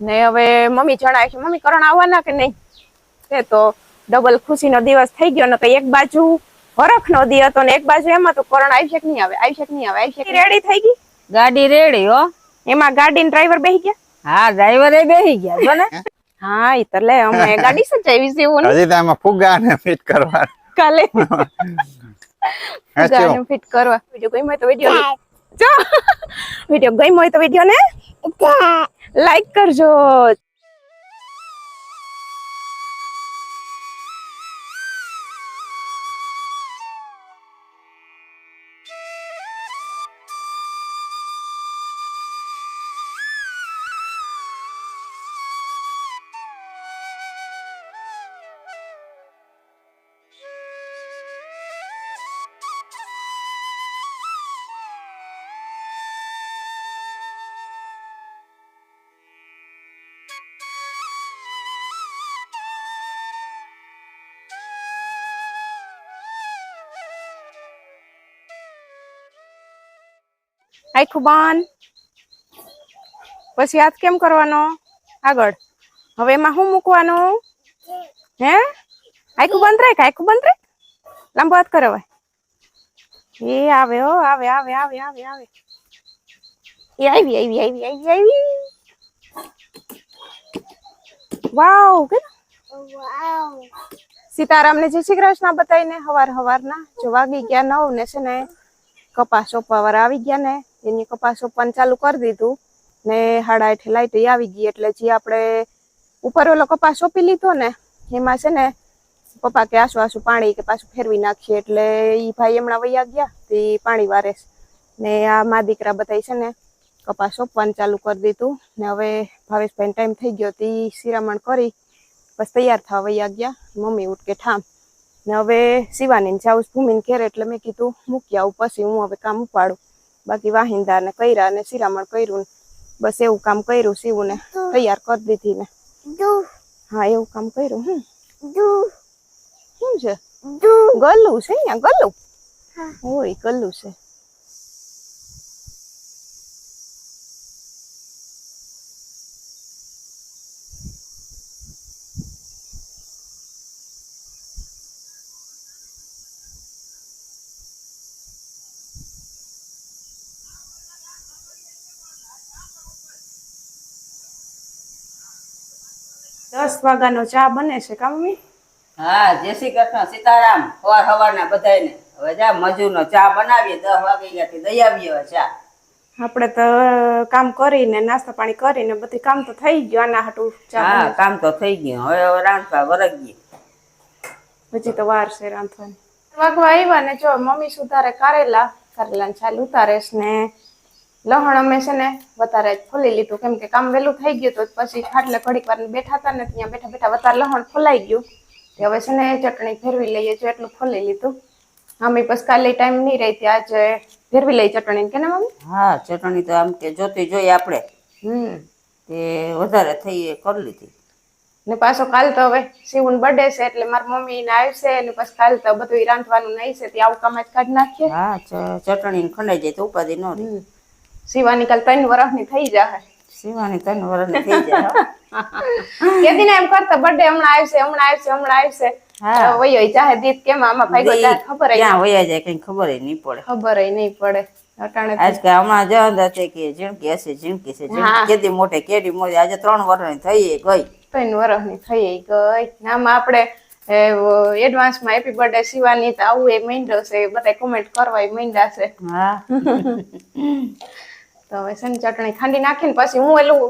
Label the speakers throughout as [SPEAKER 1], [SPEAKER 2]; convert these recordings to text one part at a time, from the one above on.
[SPEAKER 1] ને હવે મમ્મી જણાય છે મમ્મી કરણ આવવાના કે નહીં? તે તો ડબલ ખુશીનો દિવસ થઈ ગયો ને તો એક બાજુ હરખનો દી હતો ને એક બાજુ એમાં તો કરણ આવી શકે નહીં આવે આવી શકે નહીં આવે આવી શકે રેડી થઈ ગઈ?
[SPEAKER 2] ગાડી રેડી હો.
[SPEAKER 1] એમાં ગાડી ડ્રાઈવર બેસી ગયા?
[SPEAKER 2] હા ડ્રાઈવરે બેસી ગયા જો ને.
[SPEAKER 1] હા ઈ તો લે અમે ગાડી સજાવી છે એવું ને.
[SPEAKER 3] હજી તો એમાં ફુગા ને ફિટ કરવા.
[SPEAKER 1] કાલે.
[SPEAKER 3] ફુગા
[SPEAKER 1] ને ફિટ કરવા. બીજો કોઈ હોય તો વિડિયો જો. વિડિયો ગઈ હોય તો વિડિયો ને લાઈક કરજો. આખું બંધ પછી હાથ કેમ કરવાનો? આગળ. હવે એમાં શું મૂકવાનું? હે? આખું બંધ રાખ આખું બંધ રાખ. લાંબો હાથ કરે એ આવે હો આવે આવે આવે આવે આવે. એ આવી આવી આવી આવી આવી. વાવ કે સીતારામ ને જય શ્રી કૃષ્ણ બતાવીને હવાર હવારના. જો વાગી ગયા નવ ને છે ને કપાસ ઓપાવાર આવી ગયા ને. એની કપાસ સોંપવાનું ચાલુ કરી દીધું ને હાડા હેઠે લાઈટ આવી ગઈ એટલે જે આપણે ઉપર ઓલો કપાસ સોંપી લીધો ને, એમાં છે ને પપ્પા કે આસુ આસુ પાણી કે પાછું ફેરવી નાખીએ એટલે એ ભાઈ હમણાં વૈયા ગયા તે પાણી વારે ને આ મા દીકરા બધા છે ને કપાસ સોંપવાનું ચાલુ કરી દીધું ને હવે ભાવેશભાઈ ટાઈમ થઈ ગયો તે શિરામણ કરી, બસ તૈયાર થવા વૈયા ગયા, મમ્મી ઉઠકે ઠામ. ને હવે શિવાની જાઉં ભૂમિને ઘેર એટલે મેં કીધું મૂકી આવું પછી હું હવે કામ ઉપાડું. બાકી વાહિંદા ને કર્યા ને શિરામણ કર્યું ને બસ એવું કામ કર્યું સીવું ને તૈયાર કરી દીધી ને. હા એવું કામ કર્યું હમ. શું છે? ગલું છે અહીંયા ગલ્લું? હોય ગલ્લું છે. દસ વાગ્યાનો ચા બને છે કા મમ્મી?
[SPEAKER 2] હા જય શ્રી કૃષ્ણ સીતારામ સવાર સવારના બધાયને. હવે જા મજૂરનો ચા બનાવીએ દસ વાગે ત્યાંથી દઈ આવીએ ચા.
[SPEAKER 1] આપણે તો કામ કરીને નાસ્તા પાણી કરીને બધું કામ તો થઈ ગયું આના હાટું ચા
[SPEAKER 2] હા કામ તો થઈ ગયું. હવે હવે રાંધવા વરગીએ.
[SPEAKER 1] પછી તો વાર છે રાંધવાની. વાગવા આવ્યા ને જો મમ્મી સુધારે કારેલા કારેલા છાલ ઉતારે છે ને લહણ અમે છે ને વધારે ફોલી લીધું. કેમ કે કામ વહેલું થઈ ગયું તો પછી ખાટલે ઘડીક વાર બેઠા હતા ને ત્યાં બેઠા બેઠા વધારે લહણ ફોલાઈ ગયું. તે હવે છે ને ચટણી ફેરવી લઈએ જો એટલું ફોલી લીધું. અમે પછી કાલે ટાઈમ નહીં રહી ત્યાં આજે ફેરવી લઈ ચટણી. કે ને મમ્મી?
[SPEAKER 2] હા ચટણી તો આમ કે જોતી જોઈએ આપણે.
[SPEAKER 1] હમ.
[SPEAKER 2] તે વધારે થઈ કરી લીધી.
[SPEAKER 1] ને પાછો કાલ તો હવે શિવન બર્થડે છે એટલે મારી મમ્મી ને આવશે ને પછી કાલ તો બધું રાંધવાનું નહીં છે તે આવું કામ જ કાઢી નાખીએ.
[SPEAKER 2] હા ચટણી ખંડાઈ જાય તો ઉપાધિ ન રહે.
[SPEAKER 1] શિવાની કાલ ત્રણ વર્ષની થઈ જાય
[SPEAKER 2] સીવાની ત્રણ વર્ષની થઈ જાય
[SPEAKER 1] કેદી એમ કરતા બર્થડે હમણાં આવશે હમણાં આવશે હમણાં આવશે
[SPEAKER 2] હા.
[SPEAKER 1] વયો ચાહે દીત કેમ આમાં ભાઈ જાય ખબર
[SPEAKER 2] ક્યાં વયા જાય કઈ ખબર નહીં પડે.
[SPEAKER 1] ખબર નહીં પડે.
[SPEAKER 2] આજ કે હમણાં જવા હતી કે ઝીણકી હશે ઝીણકી છે કેદી મોટે કેડી મોટી આજે ત્રણ વર્ષની થઈ એ ગઈ.
[SPEAKER 1] ત્રણ વર્ષની થઈ ગઈ આપડે આપણે એડવાન્સમાં હેપી બર્થડે શિવાની તો આવું એ મહિન્દ્ર છે બધા કોમેન્ટ કરવા એ માંડ્યા છે.
[SPEAKER 2] હા.
[SPEAKER 1] તો હવે છે ને ચટણી ખાંડી નાખીને પછી હું એલું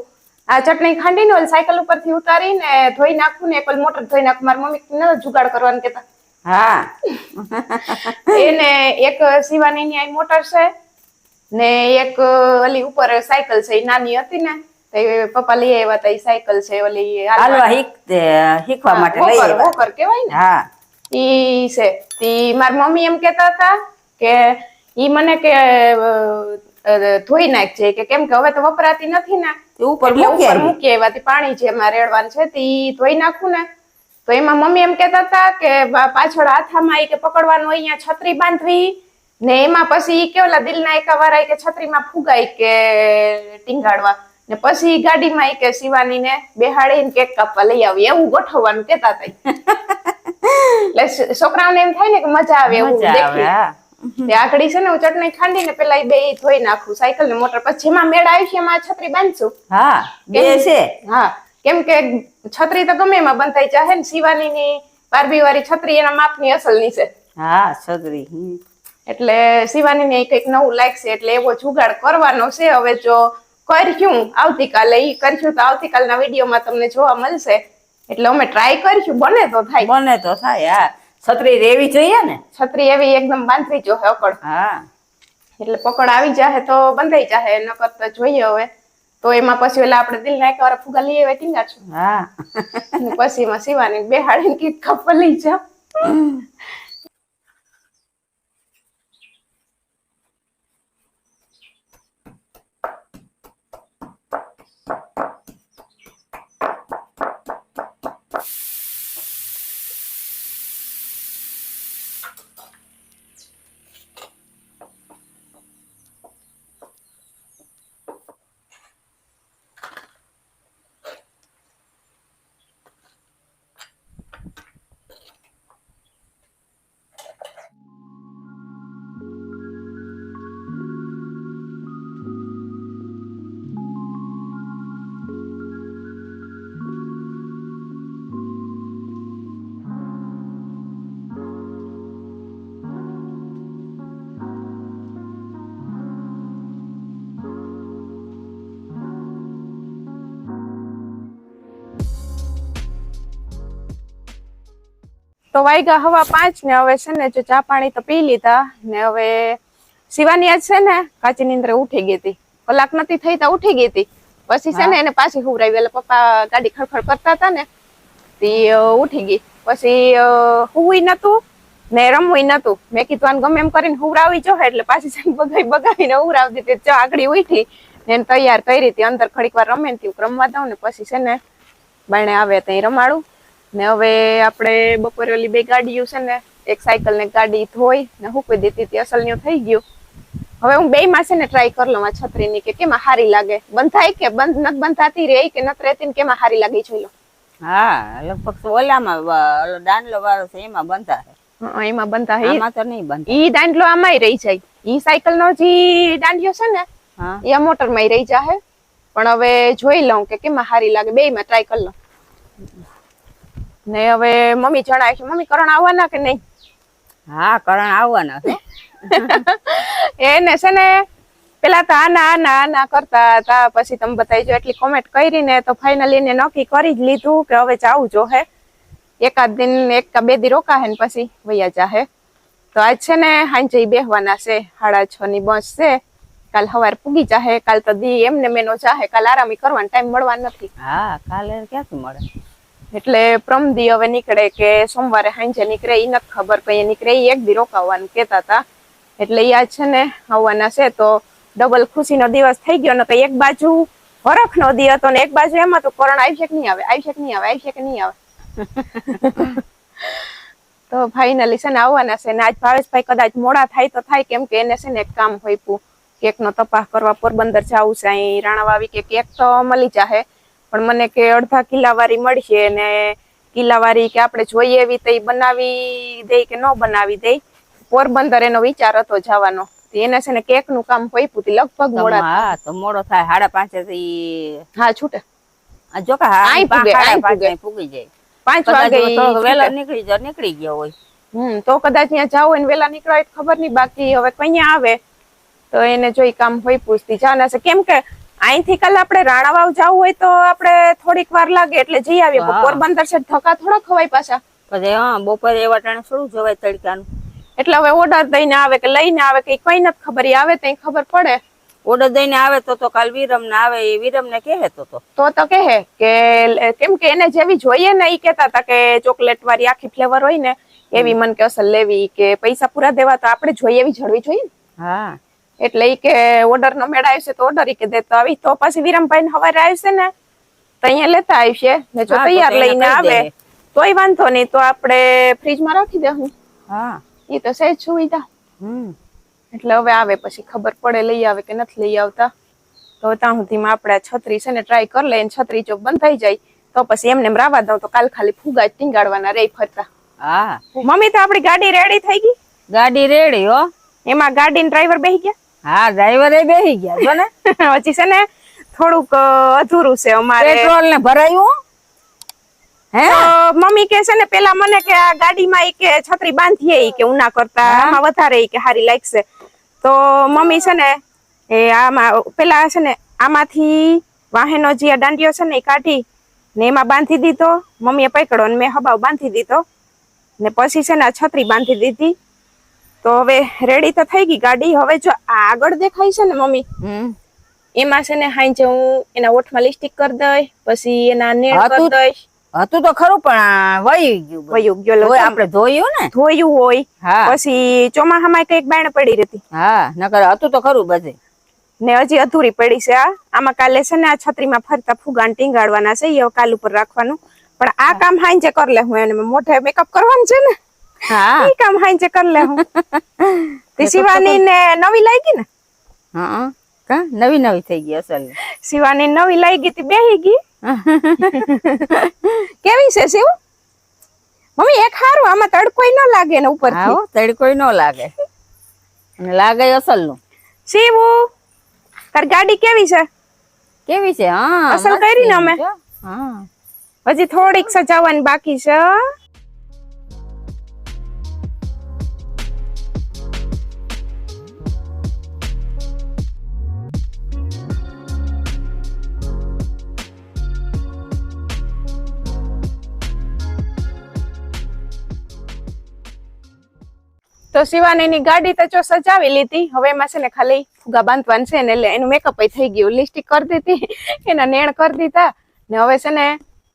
[SPEAKER 1] આ ચટણી ખાંડીને ઓલી સાયકલ ઉપરથી ઉતારીને ધોઈ નાખું ને એક મોટર ધોઈ નાખું. મારી મમ્મી ન જુગાડ કરવાનું કેતા
[SPEAKER 2] હા.
[SPEAKER 1] એને એક શિવાનીની આ મોટર છે ને એક ઓલી ઉપર સાયકલ છે એ નાની હતી ને પપ્પા લઈ આવ્યા હતા એ સાયકલ છે ઓલી
[SPEAKER 2] હાલવા. શીખવા માટે લઈ આવ્યા.
[SPEAKER 1] કહેવાય ને.
[SPEAKER 2] હા.
[SPEAKER 1] ઈ છે. તી મારી મમ્મી એમ કહેતા હતા કે ઈ મને કે ધોઈ નાખજે કે કેમ કે હવે તો વપરાતી નથી ને.
[SPEAKER 2] ઉપર
[SPEAKER 1] ઉપર. મૂકી આવ્યા પાણી જે એમાં રેડવાનું છે તે ધોઈ નાખું ને. તો એમાં મમ્મી એમ કેતા હતા કે પાછળ હાથામાં કે પકડવાનું અહીંયા છત્રી બાંધવી. ને એમાં પછી ઈ કેવલા દિલના એકા વાળા કે છત્રીમાં ફુગાય કે ટીંગાડવા. ને પછી ગાડીમાં કે શિવાની ને બેહાડીને કેક કાપવા લઈ આવી. એવું ગોઠવવાનું કેતા હતા એટલે છોકરાઓને એમ થાય ને કે મજા આવે એવું દેખી તે આકડી છે ને હું ચટણી ખાંડીને પેલા બે ધોઈ નાખું. સાયકલ ને મોટર. પછી જેમાં મેળ આવી છે એમાં છત્રી બાંધશું.
[SPEAKER 2] હા બે છે.
[SPEAKER 1] હા કેમ કે છત્રી તો ગમે એમાં બંધાઈ જાય. ને શિવાની ની બારબી વાળી છત્રી એના માપની અસલની છે.
[SPEAKER 2] હા છત્રી.
[SPEAKER 1] એટલે શિવાની ને કંઈક નવું લાગશે. એટલે એવો જુગાડ કરવાનો છે. હવે જો કરશું આવતીકાલે ઈ કરશું તો આવતીકાલના વિડીયોમાં તમને જોવા મળશે. એટલે અમે ટ્રાય કરીશું. બને તો થાય.
[SPEAKER 2] બને તો થાય હા. છત્રી રેવી જોઈએ ને?
[SPEAKER 1] છત્રી એવી એકદમ બાંધવી જો અકડ
[SPEAKER 2] હા.
[SPEAKER 1] એટલે પકડ આવી જાહે તો બંધાઈ જાહે નકર તો જોઈએ હવે. તો એમાં પછી ઓલા આપણે દિલ ના એકવાર ફુગા લઈ આવ્યા ટીંગા છું.
[SPEAKER 2] હા.
[SPEAKER 1] અને પછી એમાં શિવાની બેહાડીને કીક કપ લઈ જાવ તો વાઈગા હવા પાંચ ને હવે છે ને જો ચા પાણી તો પી લીધા ને હવે શિવાની આજ છે ને કાચી નીંદરે ઉઠી ગઈ હતી. કલાક નથી થઈ તો ઉઠી ગઈ હતી. પછી છે ને એને પાછી હુવરાવી એટલે પપ્પા ગાડી ખડખડ કરતા હતા ને તે ઉઠી ગઈ. પછી હુંય નતું ને રમવું નતું. મેં કીધું આને ગમે એમ કરીને હુવરાવી જો એટલે પાછી છે બગાઈ બગાવીને હુવરાવી દીધી ચા આગળ ઉઠી ને એને તૈયાર કરી હતી. અંદર ખડીક વાર રમે ને રમવા દઉં ને પછી છે ને બાણે આવે ત્યાં રમાડું. ને હવે આપણે બપોરે ઓલી બે ગાડીઓ છે ને એક સાયકલ ને ગાડી ધોઈ ને હુકવી દીધી હતી અસલનું થઈ ગયું. હવે હું બે માં છે ને ટ્રાય કરી લઉં આ છત્રીની કે કેમાં હારી લાગે? બંધાય કે બંધ નથી બંધાતી રે કે નથી રહેતી ને કેમાં હારી લાગે જોઈ લો.
[SPEAKER 2] હા લગભગ ઓલામાં ઓલો દાંડલો વાળો છે એમાં બનતા છે
[SPEAKER 1] એમાં બંધા હે
[SPEAKER 2] આમાં તો નહીં બનતા
[SPEAKER 1] ઈ દાંડલો આમાંય રહી જાય. ઈ સાયકલ નો જે દાંડિયો છે ને
[SPEAKER 2] હા.
[SPEAKER 1] એ મોટરમાં રહી જાય પણ હવે જોઈ લઉં કે કેમાં હારી લાગે. બે માં ટ્રાય કરી લઉં. ને હવે મમ્મી જણાવે છે મમ્મી કરણ આવવાના કે નહીં?
[SPEAKER 2] હા કરણ આવવાના છે.
[SPEAKER 1] એને છે ને પેલા તો આના આના આના કરતા હતા પછી તમે બતાવી એટલી કોમેન્ટ કરી ને તો ફાઇનલી એને નક્કી કરી જ લીધું કે હવે જાવું જો હે. એકાદ દિન એક કા બે દી રોકાહે ને પછી વૈયા જાહે. તો આજ છે ને હાંજે બેહવાના છે સાડા છ ની બસ છે. કાલ સવાર પૂગી જાહે કાલ તો દી એમને મેનો જાહે કાલ આરામી કરવાનો ટાઈમ મળવાનો નથી.
[SPEAKER 2] હા કાલે ક્યાંથી મળે?
[SPEAKER 1] એટલે પ્રમદી હવે નીકળે કે સોમવારે સાંજે નીકળે એ નથી ખબર કઈ નીકળે એ એક દી રોકાવાનું કેતા હતા. એટલે એ આજ છે ને આવવાના છે, તો ડબલ ખુશીનો દિવસ થઈ ગયો ને તો એક બાજુ હરખનો દી હતો ને એક બાજુ એમાં તો કરણ આવી શકે નહીં આવે, આવી શકે નહીં આવે, આવી શકે નહીં આવે. તો ફાઇનલી છે ને આવવાના છે ને આજ ભાવેશભાઈ કદાચ મોડા થાય તો થાય, કેમ કે એને છે ને એક કામ હોઈપું કેક નો તપાસ કરવા પોરબંદર જવું છે, અહીં રાણાવાવી કે કેક તો મળી જાહે. પણ મને કે અડધા કિલ્લા વાળી મળશે ને કિલ્લા વાળી કે આપણે જોઈએ એવી તો બનાવી દે કે ન બનાવી દે. પોરબંદર એનો વિચાર હતો જવાનો. એને છે ને કેકનું કામ પૈપું લગભગ મોડા
[SPEAKER 2] હા તો મોડો થાય સાડા પાંચે થી
[SPEAKER 1] હા છૂટે.
[SPEAKER 2] જો કે
[SPEAKER 1] પૂગે,
[SPEAKER 2] જાય.
[SPEAKER 1] પાંચ વાગે
[SPEAKER 2] થોડોક નીકળી જાય નીકળી ગયો હોય.
[SPEAKER 1] હમ તો કદાચ ત્યાં જાવ હોય ને વેલા નીકળાય ખબર નહીં બાકી હવે કઈ આવે. તો એને જોઈ કામ હોય પૂછતી જાના છે. કેમ કે અહીંથી કાલે આપણે રાણાવાવ જવું હોય તો આપણે થોડીક વાર લાગે એટલે જઈ આવીએ. પોરબંદર છે ધક્કા થોડા ખવાય પાછા.
[SPEAKER 2] પછી હા બપોરે એવા ટાણે શું જવાય તડકાનું.
[SPEAKER 1] એટલે હવે ઓર્ડર દઈને આવે કે લઈને આવે કે કઈ નથી ખબર આવે તો ખબર પડે.
[SPEAKER 2] ઓર્ડર દઈને આવે તો તો કાલ વિરમ ને આવે એ વિરમ ને કહે તો તો.
[SPEAKER 1] તો તો કહે કે કેમ કે એને જેવી જોઈએ ને એ કેતા હતા કે ચોકલેટ વાળી આખી ફ્લેવર હોય ને એવી મન કે અસલ લેવી કે પૈસા પૂરા દેવા તો આપણે જોઈએ એવી જળવી જોઈએ
[SPEAKER 2] હા.
[SPEAKER 1] એટલે ઈ કે ઓર્ડર નો મેળ આવશે તો ઓર્ડર ઈ કે દેતો આવી. તો પછી વિરમભાઈ હવારે આવશે ને તો અહીંયા લેતા આવશે. ને જો તૈયાર લઈને આવે
[SPEAKER 2] દે.
[SPEAKER 1] તોય વાંધો નહીં તો આપણે ફ્રીજમાં રાખી દેવું
[SPEAKER 2] હા.
[SPEAKER 1] એ તો સહેજ સુવિધા.
[SPEAKER 2] હમ.
[SPEAKER 1] એટલે હવે આવે પછી ખબર પડે લઈ આવે કે નથી લઈ આવતા. તો ત્યાં સુધીમાં આપણે છત્રી છે ને ટ્રાય કરી લઈએ છત્રી જો બંધ થઈ જાય તો પછી એમને એમ રાવા દઉં તો કાલ ખાલી ફુગા ટીંગાડવાના રે ફરતા.
[SPEAKER 2] હા.
[SPEAKER 1] મમ્મી તો આપણી ગાડી રેડી થઈ ગઈ?
[SPEAKER 2] ગાડી રેડી હો.
[SPEAKER 1] એમાં ગાડી ડ્રાઈવર બેહી ગયા?
[SPEAKER 2] હા ડ્રાઈવરે બેહી ગયા જો ને
[SPEAKER 1] પછી છે ને થોડુંક અધૂરું છે અમારે.
[SPEAKER 2] પેટ્રોલ ને ભરાયું હે.
[SPEAKER 1] મમ્મી કે છે ને પેલા મને કે આ ગાડીમાં ઈ કે છત્રી બાંધીએ ઈ કે ઉના કરતા આમાં વધારે ઈ કે હારી લાગશે. તો મમ્મી છે ને એ આમાં પેલા છે ને આમાંથી વાહેનો જે આ દાંડિયો છે ને એ કાઢી ને એમાં બાંધી દીધો. મમ્મીએ પકડો ને મેં હબાવ બાંધી દીધો. ને પછી છે ને આ છત્રી બાંધી દીધી. તો હવે રેડી તો થઈ ગઈ ગાડી. હવે જો આ આગળ દેખાય છે ને મમ્મી એમાં છે ને હાઈ હું એના ઓઠમાં લિસ્ટિક કરી દઈ પછી એના નેળ કરી દઈશ.
[SPEAKER 2] હતું તો ખરું પણ આ ગયું.
[SPEAKER 1] વયું ગયો
[SPEAKER 2] આપણે ધોયું ને?
[SPEAKER 1] ધોયું હોય. પછી ચોમાસામાં કંઈક બાણ પડી રહેતી.
[SPEAKER 2] હા નકર હતું તો ખરું બધે.
[SPEAKER 1] ને હજી અધૂરી પડી છે આ આમાં કાલે છે ને આ છત્રીમાં ફરતા ફુગાન ટીંગાડવાના છે એ કાલ ઉપર રાખવાનું. પણ આ કામ હાંજે કરી લે હું એને. મોઢે મેકઅપ કરવાનું છે ને?
[SPEAKER 2] હા.
[SPEAKER 1] કામ હાંજે કર લે હું. તે શિવાની ને નવી લાગી ને?
[SPEAKER 2] હા કા? નવી નવી થઈ ગઈ અસલ.
[SPEAKER 1] શિવાની નવી લાગી તી બેહી ગઈ. કેવી છે શિવ? મમ્મી એક હારું આમાં તડકોય ન લાગે ને ઉપર
[SPEAKER 2] હા તડકોય ન લાગે. અને લાગે અસલનું
[SPEAKER 1] શિવ તાર ગાડી કેવી છે?
[SPEAKER 2] કેવી છે? હા
[SPEAKER 1] અસલ કરી ને અમે.
[SPEAKER 2] હા.
[SPEAKER 1] હજી થોડીક સજાવવાની બાકી છે. તો શિવાનીની ગાડી તો જો સજાવી લીધી. હવે એમાં છે ને ખાલી ફુગા બાંધવાનું છે ને એટલે એનું મેકઅપ થઈ ગયું. લિસ્ટિક કરી દીધી. એના નેણ કરી દીધા. ને હવે છે ને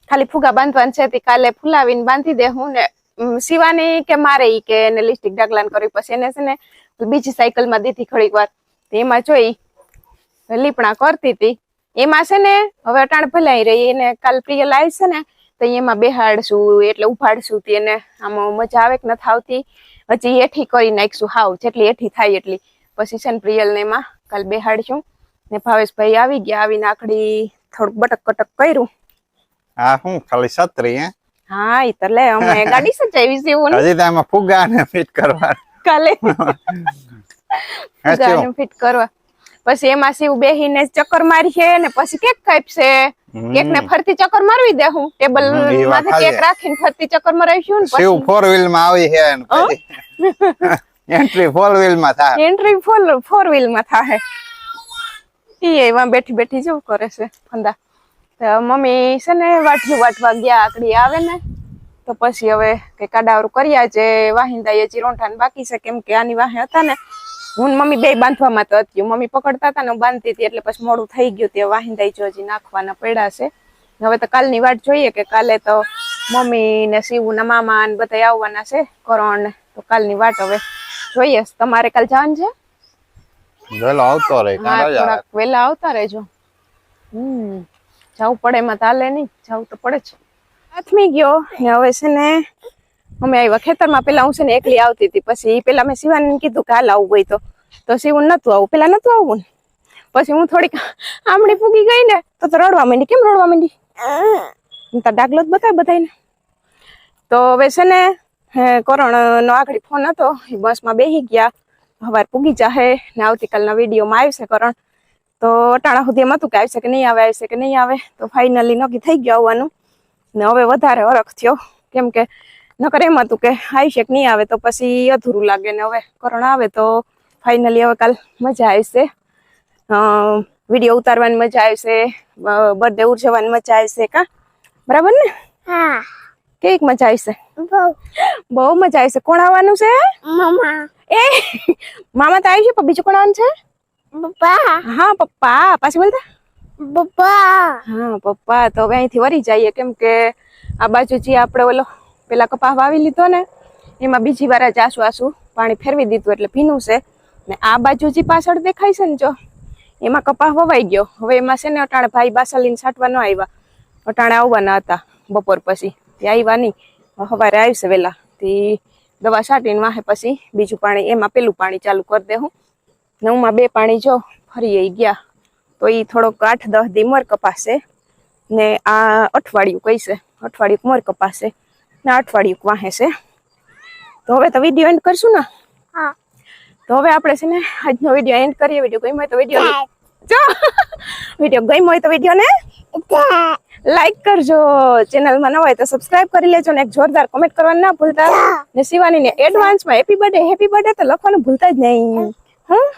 [SPEAKER 1] ખાલી ફુગા બાંધવાનું છે. કાલે ફુલાવીને બાંધી દે હું ને શિવાની કે મારે ઈ કે એને લિસ્ટિક ડાગલાન કરી પછી એને છે ને બીજી સાયકલમાં દીધી ઘડીક વાર. એમાં જોઈ લીપણા કરતી હતી. એમાં છે ને હવે અટાણ ભલાઈ રહી. એને કાલ પ્રિય લાવી છે ને, તો એમાં બેહાડશું, એટલે ઉભાડશું. તી એને આમાં મજા આવે કે નથી આવતી. હજી એઠી કરી નાખશું. હાવ જેટલી એઠી થાય એટલી. પછી છે ને પ્રિયલ ને એમાં કાલ બેહાડશું. ને ભાવેશભાઈ આવી ગયા આવીને આખડી થોડુંક બટક કટક કર્યું.
[SPEAKER 3] હા હું ખાલી છત્રી હે?
[SPEAKER 1] હા ઈ તો લે અમે ગાડી સજાવી છે એવું
[SPEAKER 3] હજી તો એમાં ફુગા ને ફિટ કરવા.
[SPEAKER 1] કાલે.
[SPEAKER 3] શિવ?
[SPEAKER 1] ફિટ કરવા. પછી એમાં શિવ બેહીને ચક્કર મારી છે ને પછી કેક કાપશે. કેક ને ફરતી ચક્કર મારવી દે હું. ટેબલ માથે કેક
[SPEAKER 3] સાચી.
[SPEAKER 1] રાખીને ફરતી ચક્કર મરાવીશું ને
[SPEAKER 3] શિવ ફોર વ્હીલમાં આવી છે એન્ટ્રી ફોર વ્હીલમાં થાય.
[SPEAKER 1] એન્ટ્રી ફોર ફોર વ્હીલમાં થાય. ઈ એમાં બેઠી બેઠી જેવું કરે છે? ફંદા. તો મમ્મી છે ને વાટલું વાટવા ગયા આકડી આવે ને તો પછી હવે કે કાડાવરું કર્યા છે વાહિંદા એ ચિરોંઠાને બાકી છે કેમ કે આની વાહે હતા ને. હું મમ્મી બે બાંધવામાં તો હતી. મમ્મી પકડતા હતા ને હું બાંધતી હતી એટલે પછી મોડું થઈ ગયું તે વાહિંદાઈ જો હજી નાખવાના પડ્યા છે. હવે તો કાલની વાટ જોઈએ કે કાલે તો મમ્મી ને શિવું ને મામા ને બધા આવવાના છે કરણ તો કાલની વાટ હવે જોઈએ. તમારે કાલ જવાનું છે?
[SPEAKER 3] વેલો આવતો રહે
[SPEAKER 1] થોડાક વેલા આવતા રહેજો. હમ જવું પડે એમાં તાલે નહીં. જવું તો પડે જ. આથમી ગયો. હવે છે ને અમે આવ્યા ખેતરમાં, પેલા હું છે ને એકલી આવતી હતી. પછી પેલા મેં શિવાનીને કીધું કે હાલ આવું હોય તો. તો શિવન નતું આવું. પેલા નતું આવવું ને. પછી હું થોડીક આમડી પૂગી ગઈ ને, તો રડવા માંડી. કેમ રડવા માંડી? તાર ડાગલો જ બધાને તો હવે છે ને કોરોનાનો આગળ ફોન હતો. એ બસમાં બેસી ગયા. હવાર પૂગી જાહે ને આવતીકાલના વિડીયોમાં આવશે કરણ. તો અટાણા સુધી એમ હતું કે આવશે કે નહીં આવે, આવશે કે નહીં આવે. તો ફાઇનલી નક્કી થઈ ગયું આવવાનું. ને હવે વધારે હરખ થયો. કેમ કે નકર એમ હતું કે આવી કે નહીં આવે તો પછી અધૂરું લાગે ને હવે કરણ આવે તો ફાઇનલી હવે કાલ મજા આવશે. વીડિયો ઉતારવાની મજા આવશે બર્થડે ઉજવવાની મજા આવશે કા? બરાબર ને?
[SPEAKER 4] હા.
[SPEAKER 1] કેવીક મજા આવશે?
[SPEAKER 4] બહુ.
[SPEAKER 1] બહુ મજા આવશે. કોણ આવવાનું છે?
[SPEAKER 4] મામા
[SPEAKER 1] એ મામા તો આવી છે પણ બીજું કોણ આવવાનું છે?
[SPEAKER 4] પપ્પા.
[SPEAKER 1] હા પપ્પા. પાછી બોલતા?
[SPEAKER 4] પપ્પા.
[SPEAKER 1] હા પપ્પા. તો હવે અહીંથી વળી જઈએ. કેમ કે આ બાજુ જે આપણે ઓલો પેલા કપાસ વાવી લીધો ને, એમાં બીજી વાર જ આસુ આસુ પાણી ફેરવી દીધું એટલે ભીનું છે. ને આ બાજુ જે પાછળ દેખાય છે ને જો, એમાં કપાસ વવાઈ ગયો. હવે એમાં છે ને અટાણે ભાઈ બાસાલીને છાંટવા ન આવ્યા. અટાણે આવવાના હતા બપોર પછી. તે આવ્યા નહીં. સવારે આવશે વહેલા. તે દવા છાંટીને વાહે પછી બીજું પાણી, એમાં પેલું પાણી ચાલુ કરી દે હું. નવમાં બે પાણી જો ફરી આવી ગયા. તો એ થોડોક આઠ દસ દી મોર કપાશે ને આ અઠવાડિયું કહીશે અઠવાડિયું મોર કપાશે ને અઠવાડિયું વાહે છે. તો હવે તો વીડિયો એન્ડ કરશું ને?
[SPEAKER 4] હા.
[SPEAKER 1] તો હવે આપણે છે ને આજનો વીડિયો એન્ડ કરીએ. વીડિયો ગમ્યો હોય તો વીડિયો જો. વીડિયો ગમ્યો હોય તો વીડિયો ને લાઈક કરજો. ચેનલમાં નવા હોય તો સબસ્ક્રાઇબ કરી લેજો ને એક જોરદાર કમેન્ટ કરવાનું ના ભૂલતા. ને શિવાની ને એડવાન્સમાં હેપી બર્થડે હેપી બર્થડે તો લખવાનું ભૂલતા જ નહીં. હમ?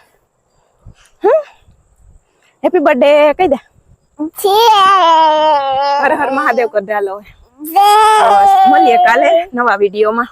[SPEAKER 1] હમ? હેપી બર્થડે કહી દે. હર હર મહાદેવ કરી દે હાલો મળીએ કાલે નવા વિડીયોમાં.